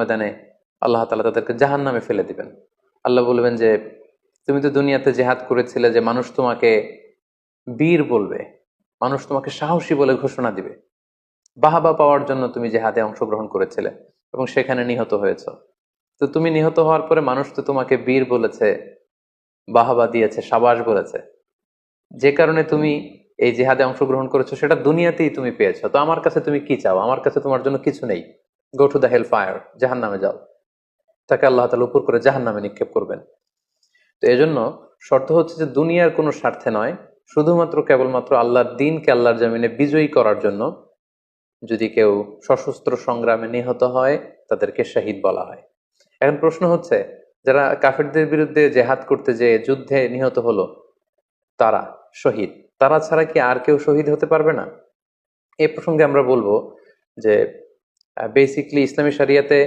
ময়দানে আল্লাহ তালা তাদেরকে জাহান নামে ফেলে দিবেন। আল্লাহ বলবেন যে, তুমি তো দুনিয়াতে জেহাদ করেছিলে যে মানুষ তোমাকে বীর বলবে, মানুষ তোমাকে সাহসী বলে ঘোষণা দিবে। বাহাবা পাওয়ার জন্য তুমি জেহাদে অংশগ্রহণ করেছিলে এবং সেখানে নিহত হয়েছ। তো তুমি নিহত হওয়ার পরে মানুষ তো তোমাকে বীর বলেছে, বাহাবা দিয়েছে, সাবাস বলেছে। যে কারণে তুমি এই জেহাদে অংশগ্রহণ করেছ, সেটা দুনিয়াতেই তুমি পেয়েছ। তো আমার কাছে তুমি কি চাও? আমার কাছে তোমার জন্য কিছু নেই। Go to the hell fire জাহান নামে যাও। তাকে আল্লাহ তালা উপর করে জাহান নামে নিক্ষেপ করবেন। তো এজন্য শর্ত হচ্ছে যে দুনিয়ার কোনো স্বার্থে নয়, শুধুমাত্র কেবলমাত্র আল্লাহর দিনকে আল্লাহর জমিনে বিজয়ী করার জন্য যদি কেউ সশস্ত্র সংগ্রামে নিহত হয়, তাদেরকে শহীদ বলা হয়। এখন প্রশ্ন হচ্ছে, যারা কাফেরদের বিরুদ্ধে জেহাদ করতে যে যুদ্ধে নিহত হলো, তারা শহীদ? তারা ছাড়া কি আর কেউ শহীদ হতে পারবে না? এ প্রসঙ্গে আমরা বলব যে বেসিকলি ইসলামী শরিয়াতে